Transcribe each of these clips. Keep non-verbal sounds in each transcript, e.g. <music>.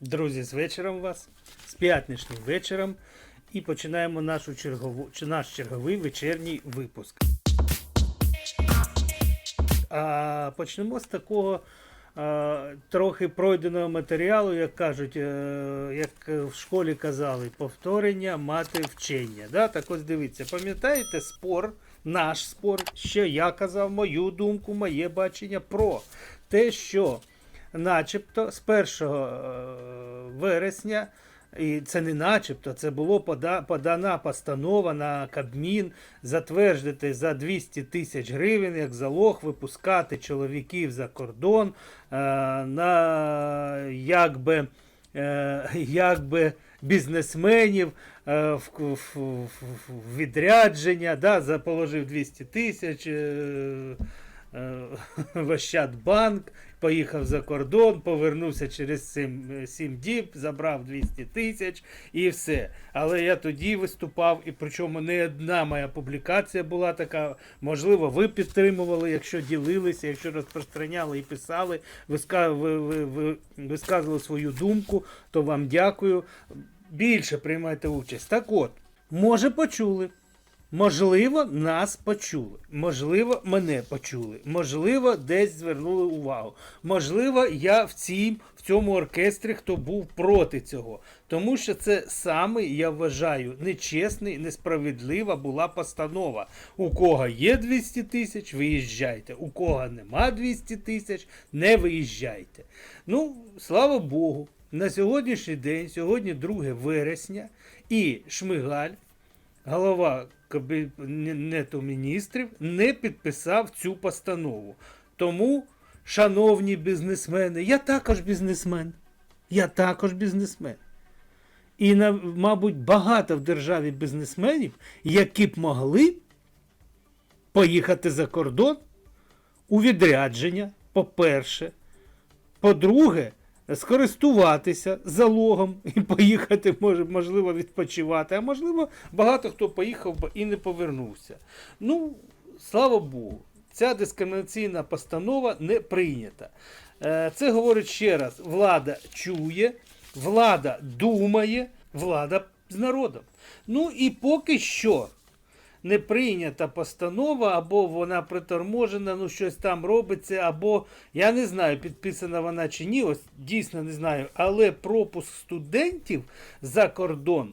Друзі, з вечором вас, з п'ятничним вечором. І починаємо нашу чергову, чи наш черговий вечірній випуск. А почнемо з такого а, трохи пройденого матеріалу, як кажуть, е, як в школі казали, повторення мати вчення. Да? Так ось дивіться, пам'ятаєте спор, наш спор, що я казав, мою думку, моє бачення про те, що начебто з 1 е, вересня. І це не начебто, це було подана постанова на Кабмін затвердити за 200 тисяч гривень як залог випускати чоловіків за кордон е, на якби, е, якби бізнесменів в, відрядження, да, за- положив 200 тисяч. В Ощадбанк, поїхав за кордон, повернувся через 7, 7 діб, забрав 200 тисяч і все. Але я тоді виступав, і причому не одна моя публікація була така. Можливо, ви підтримували, якщо ділилися, якщо розпространяли і писали, виска- ви, ви, ви, висказували свою думку, то вам дякую. Більше приймайте участь. Так от, може почули. Можливо, нас почули. Можливо, мене почули. Можливо, десь звернули увагу. Можливо, я в, цім, в цьому оркестрі, хто був проти цього. Тому що це саме, я вважаю, нечесний, несправедлива була постанова. У кого є 200 тисяч, виїжджайте. У кого нема 200 тисяч, не виїжджайте. Ну, слава Богу, на сьогоднішній день, сьогодні 2 вересня, і Шмигаль голова Кабінету міністрів не підписав цю постанову. Тому, шановні бізнесмени, я також бізнесмен. Я також бізнесмен. І, мабуть, багато в державі бізнесменів, які б могли поїхати за кордон у відрядження, по-перше. По-друге, скористуватися залогом і поїхати, може, можливо, відпочивати. А можливо, багато хто поїхав би і не повернувся. Ну, слава Богу, ця дискримінаційна постанова не прийнята. Е, Це говорить ще раз: влада чує, влада думає, влада з народом. Ну і поки що не прийнята постанова, або вона приторможена, ну щось там робиться, або я не знаю, підписана вона чи ні, ось дійсно не знаю. Але пропуск студентів за кордон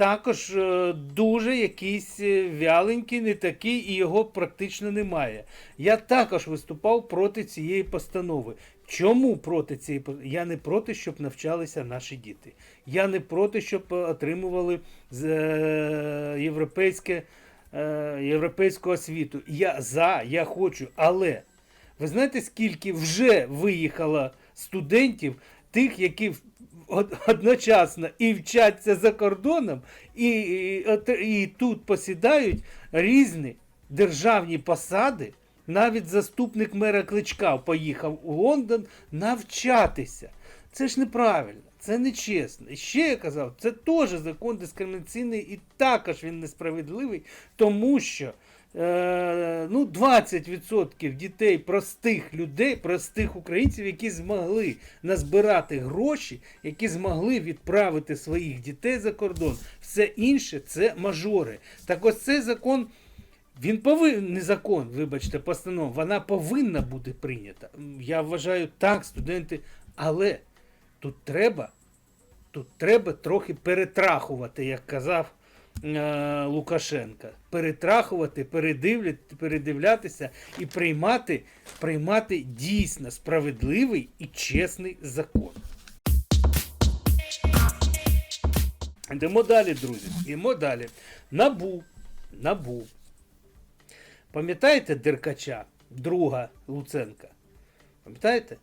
також е, дуже якийсь е, вяленький, не такий, і його практично немає. Я також виступав проти цієї постанови. Чому проти цієї? Я не проти, щоб навчалися наші діти. Я не проти, щоб е, отримували з, європейське, е, європейську освіту. Я за, я хочу, але ви знаєте, скільки вже виїхало студентів, тих, які одночасно і вчаться за кордоном, і, і, і тут посідають різні державні посади. Навіть заступник мера Кличка поїхав у Лондон навчатися. Це ж неправильно, це нечесно. І ще я казав, це теж закон дискримінаційний і також він несправедливий, тому що е, ну, 20% дітей, простих людей, простих українців, які змогли назбирати гроші, які змогли відправити своїх дітей за кордон. Все інше це мажори. Так ось цей закон. Він повинен, не закон, вибачте, постанова, вона повинна бути прийнята. Я вважаю так, студенти, але тут треба, тут треба трохи перетрахувати, як казав е, Лукашенка. Перетрахувати, передивлятися і приймати, приймати дійсно справедливий і чесний закон. Йдемо далі, друзі. Йдемо далі. Набу. Набу. Пам'ятаєте Деркача, друга Луценка? Пам'ятаєте?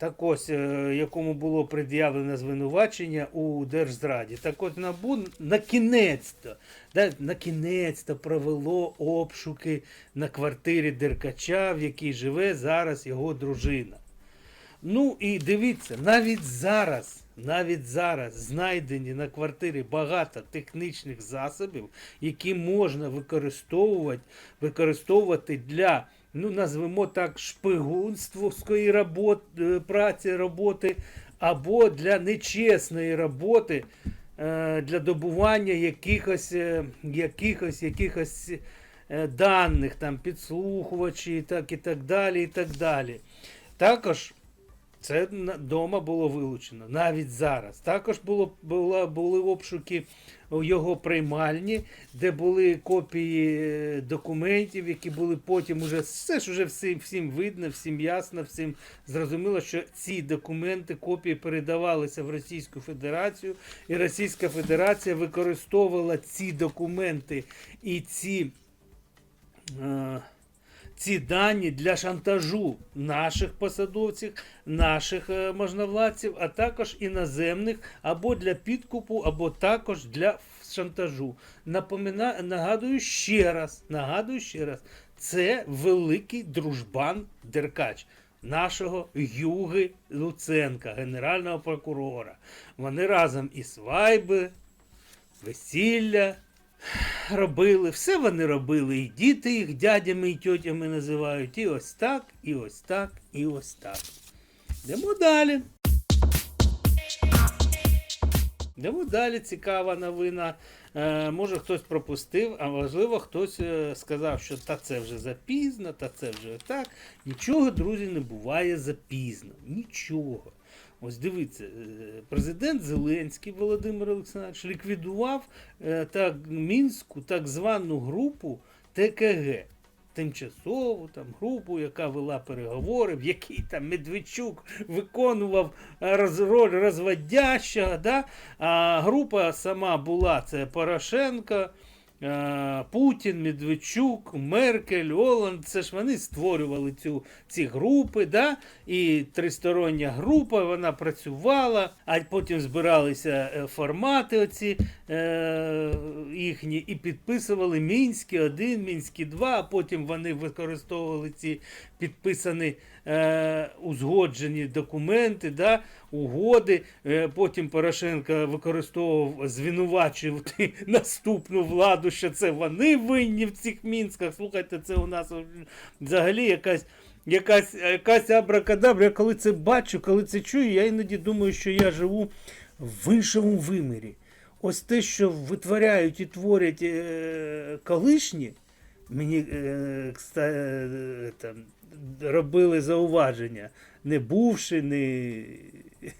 Так ось, е, якому було пред'явлено звинувачення у Держзраді. Так от НАБУ на кінець-то, да, на кінець-то провело обшуки на квартирі Деркача, в якій живе зараз його дружина. Ну і дивіться, навіть зараз, навіть зараз знайдені на квартирі багато технічних засобів, які можна використовувати, використовувати для, ну назвемо так, шпигунствовської роботи, праці, роботи або для нечесної роботи, е, для добування якихось, е, якихось, якихось е, даних, там, підслухувачі, так і так далі. і так далі. Також це вдома було вилучено, навіть зараз. Також було, була, були обшуки у його приймальні, де були копії е, документів, які були потім уже все ж уже всім, всім видно, всім ясно, всім зрозуміло, що ці документи, копії передавалися в Російську Федерацію, і Російська Федерація використовувала ці документи і ці. Е, ці дані для шантажу наших посадовців, наших е, можновладців, а також іноземних, або для підкупу, або також для шантажу. Напомина... Нагадую ще раз, нагадую ще раз, це великий дружбан Деркач. Нашого Юги Луценка, генерального прокурора. Вони разом і свайби, весілля, робили, все вони робили. І діти їх дядями і тьотями називають. І ось так, і ось так, і ось так. Йдемо далі. Йдемо далі, цікава новина. Е, може хтось пропустив, а можливо хтось е, сказав, що та це вже запізно, та це вже так. Нічого, друзі, не буває запізно. Нічого. Ось дивіться, е, президент Зеленський Володимир Олександрович ліквідував е, так, мінську так звану групу ТКГ. Тимчасову там групу, яка вела переговори, в якій там Медведчук виконував е, роз, роль розводящого. Да? А група сама була це Порошенко, е, Путін, Медведчук, Меркель, Оланд. Це ж вони створювали цю, ці групи. Да? І тристороння група вона працювала, а потім збиралися е, формати оці е, їхні і підписували Мінські 1, Мінські 2, а потім вони використовували ці підписані е, узгоджені документи, да, угоди. Е, потім Порошенко використовував звинувачувати <laughs> наступну владу, що це вони винні в цих мінськах. Слухайте, це у нас взагалі якась. Якась, якась абракадабра, я коли це бачу, коли це чую, я іноді думаю, що я живу в іншому вимірі. Ось те, що витворяють і творять е, колишні, мені е, е, там, робили зауваження. Не бувши, не,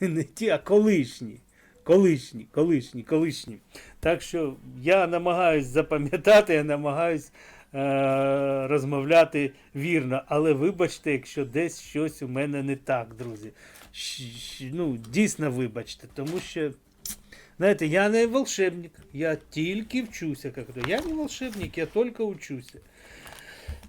не ті, а колишні. Колишні, колишні, колишні. Так що я намагаюсь запам'ятати, я намагаюсь е, розмовляти вірно. Але вибачте, якщо десь щось у мене не так, друзі. Щ- ну, дійсно вибачте, тому що. Знаєте, я не волшебник, я тільки вчуся. Как то. Я не волшебник, я тільки учуся.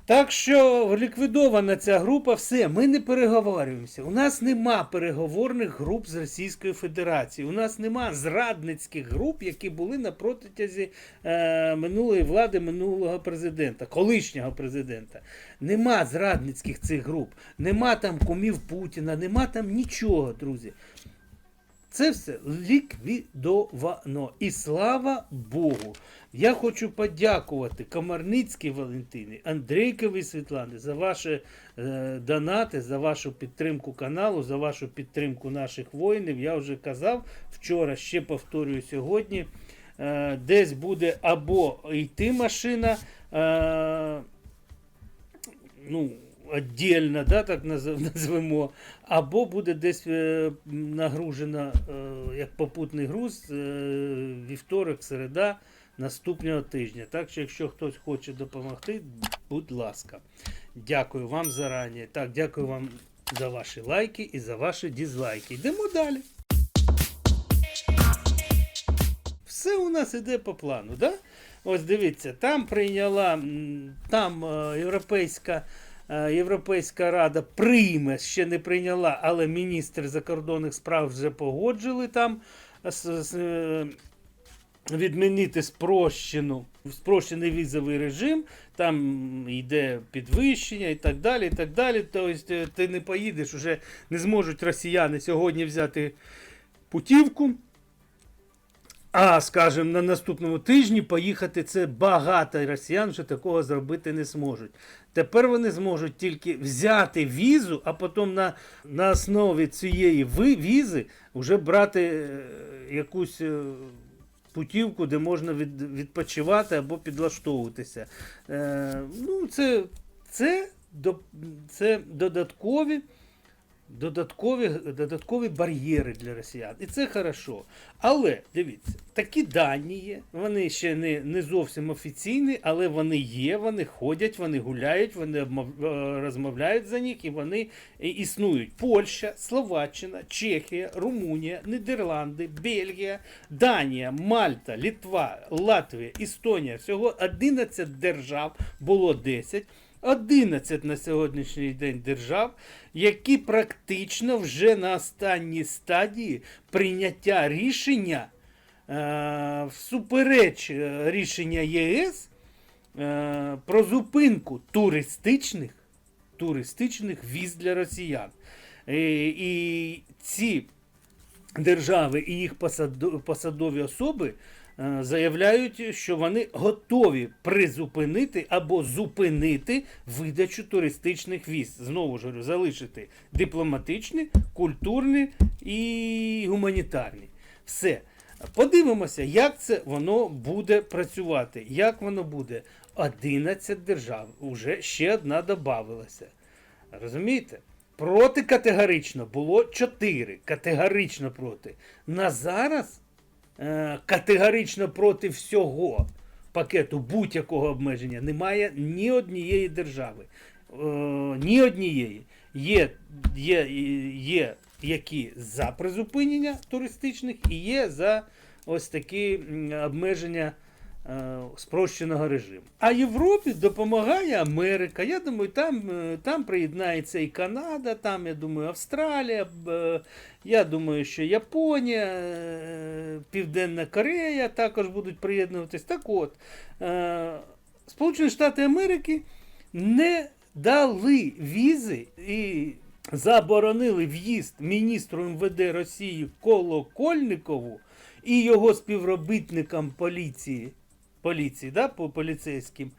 Так що ліквідована ця група, все, ми не переговорюємося. У нас нема переговорних груп з Російською Федерацією. У нас нема зрадницьких груп, які були на протязі е, минулої влади минулого президента, колишнього президента. Нема зрадницьких цих груп, нема там кумів Путіна, нема там нічого, друзі. Це все ліквідовано. І слава Богу. Я хочу подякувати Комарницькій Валентині, Андрійковій Світлані за ваші е, донати, за вашу підтримку каналу, за вашу підтримку наших воїнів. Я вже казав вчора, ще повторюю сьогодні. Е, десь буде або йти машина. Е, ну, Отдельно, да, так наз- <laughs> назвемо, або буде десь е, нагружена е, як попутний груз е, вівторок, середа наступного тижня. Так що, якщо хтось хоче допомогти, будь ласка. Дякую вам зарані. Так, дякую вам за ваші лайки і за ваші дізлайки. Йдемо далі. Все у нас іде по плану, да? Ось дивіться, там прийняла, там європейська. Е, Європейська рада прийме, ще не прийняла, але міністри закордонних справ вже погоджили там с- е, відмінити спрощену, спрощений візовий режим, там йде підвищення і так далі. і так далі. Тобто е, ти не поїдеш, вже не зможуть росіяни сьогодні взяти путівку. А, скажімо, на наступному тижні поїхати це багато росіян вже такого зробити не зможуть. Тепер вони зможуть тільки взяти візу, а потім на, на основі цієї візи вже брати е, якусь е, путівку, де можна від, відпочивати або підлаштовуватися. Е, ну, це, це, це додаткові. Додаткові, додаткові бар'єри для росіян. І це хорошо. Але дивіться, такі дані є. Вони ще не, не зовсім офіційні, але вони є, вони ходять, вони гуляють, вони е, розмовляють за них і вони існують. Польща, Словаччина, Чехія, Румунія, Нідерланди, Бельгія, Данія, Мальта, Літва, Латвія, Естонія. Всього 11 держав, було 10. 11 на сьогоднішній день держав, які практично вже на останній стадії прийняття рішення е, всупереч е, рішення ЄС е, про зупинку туристичних, туристичних віз для росіян. І, і ці держави і їх посадові особи е, заявляють, що вони готові призупинити або зупинити видачу туристичних віз. Знову ж говорю, залишити дипломатичні, культурні і гуманітарні. Все. Подивимося, як це воно буде працювати. Як воно буде? 11 держав. Уже ще одна додавалася. Розумієте? Проти категорично було 4. Категорично проти. На зараз е, категорично проти всього пакету будь-якого обмеження немає ні однієї держави. Е, ні однієї. Є, є, є які за призупинення туристичних і є за ось такі обмеження е, спрощеного режиму. А Європі допомагає Америка. Я думаю, там, е, там приєднається і Канада, там, я думаю, Австралія, е, я думаю, що Японія, е, Південна Корея також будуть приєднуватись. Так от, е, Сполучені Штати Америки не дали візи і заборонили в'їзд міністру МВД Росії Колокольникову і його співробітникам поліції, поліції да, по поліцейським,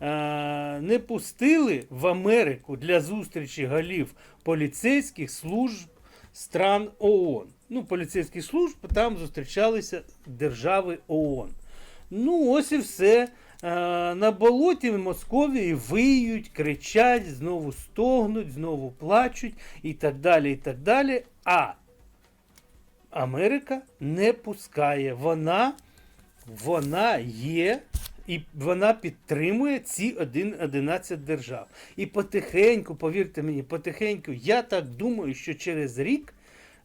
е, не пустили в Америку для зустрічі голів поліцейських служб стран ООН. Ну, поліцейських служб там зустрічалися держави ООН. Ну, ось і все. Е, На болоті в Московії виють, кричать, знову стогнуть, знову плачуть і так далі. і так далі. А Америка не пускає. Вона, вона є. І вона підтримує ці 11 держав. І потихеньку, повірте мені, потихеньку, я так думаю, що через рік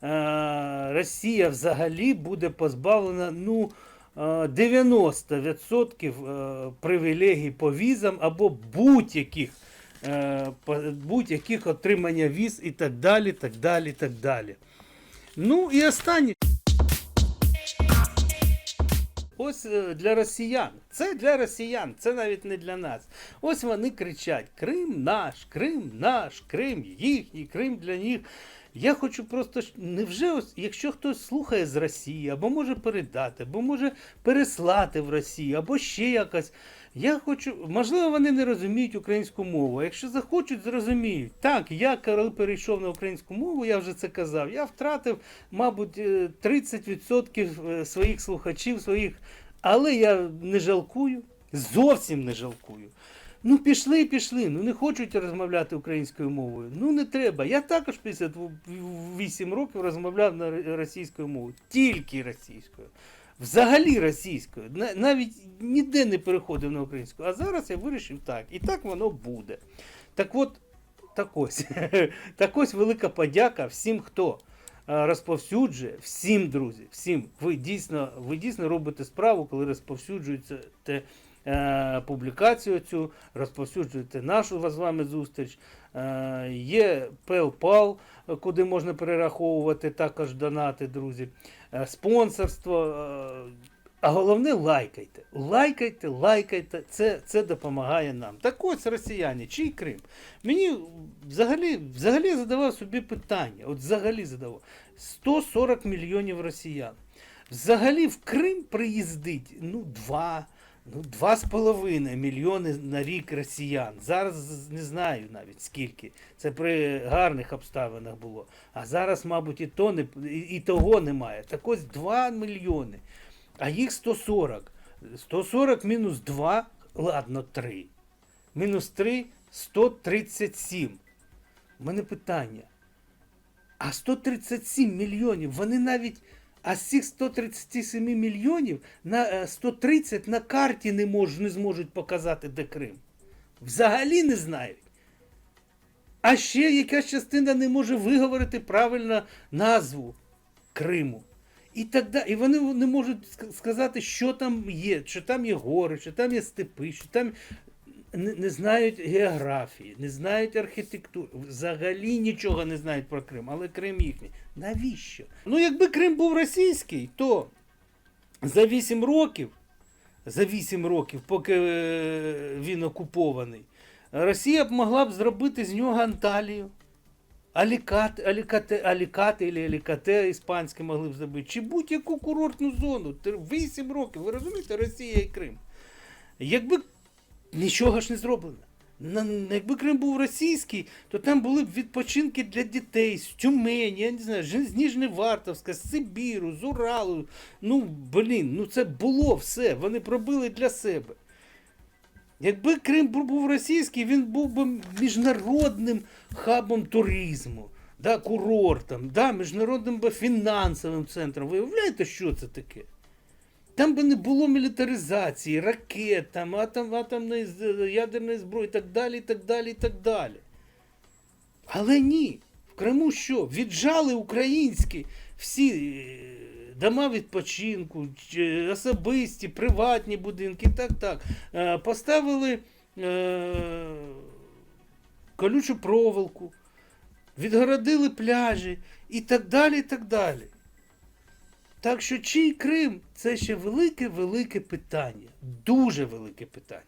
е, Росія взагалі буде позбавлена ну, е, 90% е, привілегій по візам або будь-яких е, будь-яких отримання віз і так далі, так далі, так далі. Ну і останнє. Ось е, для росіян. Це для росіян, це навіть не для нас. Ось вони кричать: Крим наш, Крим наш, Крим їхній, Крим для них. Я хочу просто невже ось, якщо хтось слухає з Росії, або може передати, або може переслати в Росію, або ще якось. Я хочу, можливо, вони не розуміють українську мову. Якщо захочуть, зрозуміють. Так, я коли перейшов на українську мову, я вже це казав. Я втратив, мабуть, е, 30% е, своїх слухачів, своїх, але я не жалкую, зовсім не жалкую. Ну, пішли, пішли. Ну не хочуть розмовляти українською мовою. Ну не треба. Я також 58 років розмовляв на російською мовою, тільки російською. Взагалі російською. На- Навіть ніде не переходив на українську. А зараз я вирішив так. І так воно буде. Так от, так ось, <laughs> так ось велика подяка всім, хто е, розповсюджує, всім, друзі, всім. Ви дійсно, ви дійсно робите справу, коли розповсюджуєте те, е, публікацію цю, розповсюджуєте нашу з вами зустріч. Е, є PayPal, куди можна перераховувати також донати, друзі. Е, спонсорство. е, а головне лайкайте. Лайкайте, лайкайте, це, це допомагає нам. Так ось росіяни, чий Крим? Мені взагалі, взагалі задавав собі питання. От взагалі задавав. 140 мільйонів росіян. Взагалі в Крим приїздить ну, два, ну, два з половиною мільйони на рік росіян. Зараз не знаю навіть скільки. Це при гарних обставинах було. А зараз, мабуть, і, то не, і того немає. Так ось 2 мільйони. А їх 140. 140 мінус 2, ладно, 3. Мінус 3 137. У мене питання. А 137 мільйонів, вони навіть. А з цих 137 мільйонів на е, 130 на карті не, мож, не зможуть показати, де Крим. Взагалі не знають. А ще якась частина не може виговорити правильно назву Криму. І, так да- і вони не можуть сказати, що там є, що там є гори, що там є степи, що там не, знають географії, не знають архітектури, взагалі нічого не знають про Крим, але Крим їхній. Навіщо? Ну, якби Крим був російський, то за 8 років, за 8 років, поки е, він окупований, Росія б могла б зробити з нього Анталію. Алікат, алікате, алікати алікате іспанське могли б зробити, чи будь-яку курортну зону. 8 років, ви розумієте, Росія і Крим. Якби нічого ж не зроблено. Якби Крим був російський, то там були б відпочинки для дітей з Тюмені, я не знаю, з Ніжневартовська, з Сибіру, з Уралу. Ну, блін, ну це було все. Вони пробили для себе. Якби Крим був російський, він був би міжнародним хабом туризму, да, курортом, да, міжнародним би фінансовим центром. Ви уявляєте, що це таке? Там би не було мілітаризації, ракет, там, атом, атомної ядерної зброї і так далі, і так далі, і так далі. Але ні. В Криму що? Віджали українські всі е, дома відпочинку, особисті, приватні будинки, так, так. Е, Поставили е, колючу проволоку, відгородили пляжі і так далі, і так далі. Так що чий Крим це ще велике-велике питання. Дуже велике питання.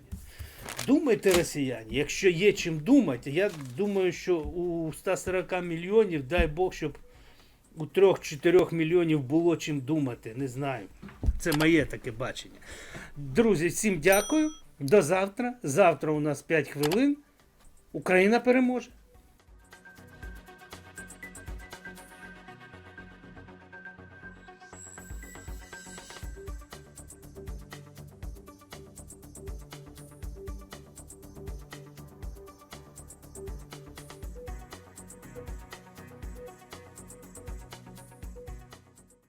Думайте, росіяни, якщо є чим думати, я думаю, що у 140 мільйонів, дай Бог, щоб у 3-4 мільйонів було чим думати. Не знаю. Це моє таке бачення. Друзі, всім дякую. До завтра. Завтра у нас 5 хвилин. Україна переможе.